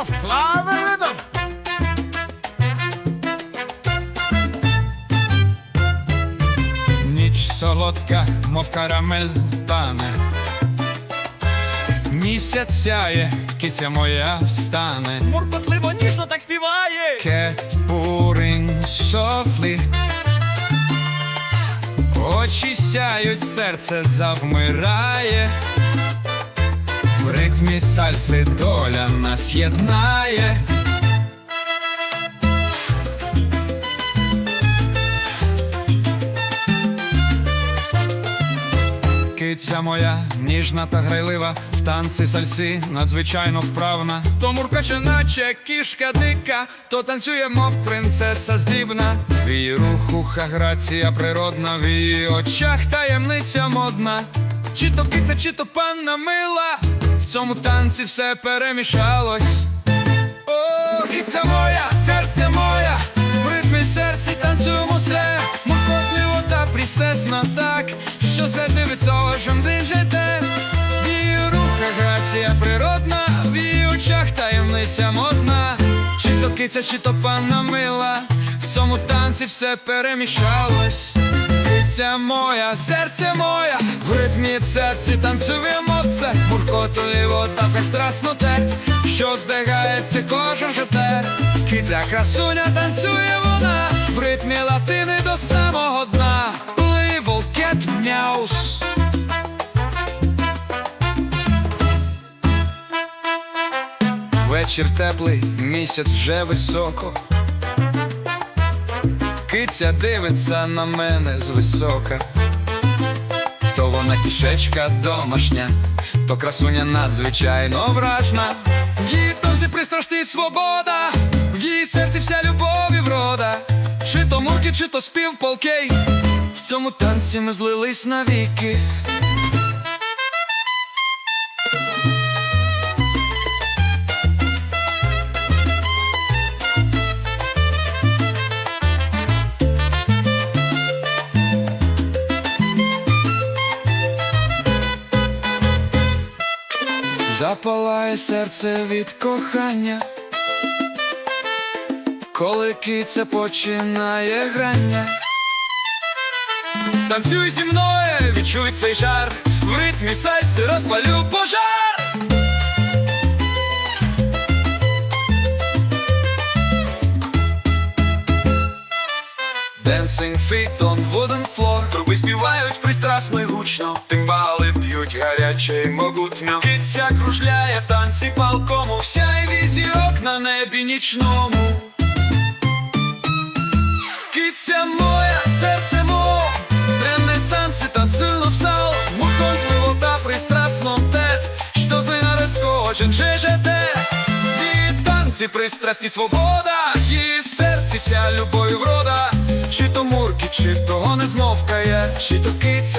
of Flower Rhythm. Ніч солодка, мов карамель тане. Місяць сяє, киця моя встане. Муркотливо ніжно так співає. Cat purring softly Очі сяють, серце завмирає. В ритмі сальси доля нас єднає. Киця моя, ніжна та грайлива, в танці сальси надзвичайно вправна. То муркаче, наче кішка дика, то танцює, мов принцеса здібна. В її рухуха грація природна, в її очах таємниця модна. Чи то киця, чи то панна мила, в цьому танці все перемішалось. О, киця моя, серце моя, в ритмі серці танцюємо все, Муркотливо та присесно так, що все дивиться зижете. В її рухах грація природна, в її очах таємниця модна. Чи то киця, чи то панна мила, в цьому танці все перемішалось. Киця моя, серце моя, в ритмі серці танцюємо це. Муркотливо та страсно те, що здигається кожен жете Киця красуня танцює вона, в ритмі латини до самого дна. Плив волкет мяус. Вечір теплий, місяць вже високо Киця дивиться на мене звисока, то вона кішечка домашня, то красуня надзвичайно вражна. В її тонці пристрашна свобода, в її серці вся любов і врода. Чи то мурки, чи то спів полкей. В цьому танці ми злились навіки. Запалає серце від кохання, коли киця починає грання. Танцюй зі мною, відчуй цей жар, в ритмі сальси розпалю пожар. Dancing feet on wooden floor. Труби співають пристрасно й гучно. Тимбали б'ють гаряче й могутньо Киця кружляє в танці палкому Вся й візірок на небі нічному Киця моя, серце моє Ренесанси танцюємо в сал Мухонтливо та пристрасно тет. Що зина розкочен жежете? Від танці пристрасті свобода. Її серці вся любов і врода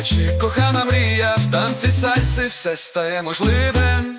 чи кохана мрія В танці сальси все стає можливим